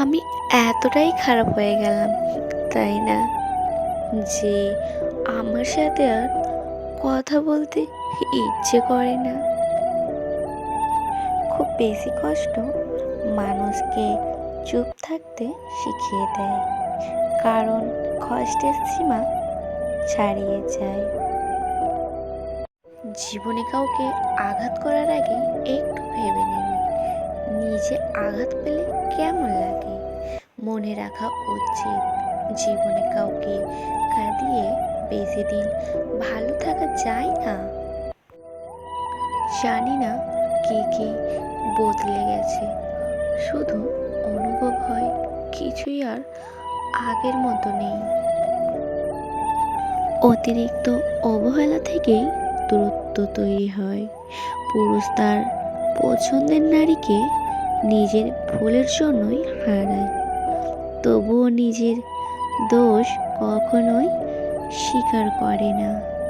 আমি এতটাই খারাপ হয়ে গেলাম, তাই না? যে আমার সাথে আর কথা বলতে ইচ্ছে করে না। খুব বেশি কষ্ট মানুষকে চুপ থাকতে শিখিয়ে দেয়, কারণ কষ্টের সীমা ছাড়িয়ে যায়। জীবনে কাউকে আঘাত করার আগে একটু নিজে আঘাত পেলে কেমন লাগে? মনে রাখা উচিত। জীবনে কাউকে কাঁদিয়ে বেশি দিন। ভালো থাকা যায় না। জানি না কে কে বদলে গেছে। শুধু অনুভব হয় কিছুই আর আগের মতো নেই। অতিরিক্ত অবহেলা থেকেই দূরত্ব তৈরি হয়। পুরুষ তার পছন্দের নারীকে নিজের ভুলের জন্যই হারায়। তবুও নিজের দোষ কখনোই স্বীকার করে না।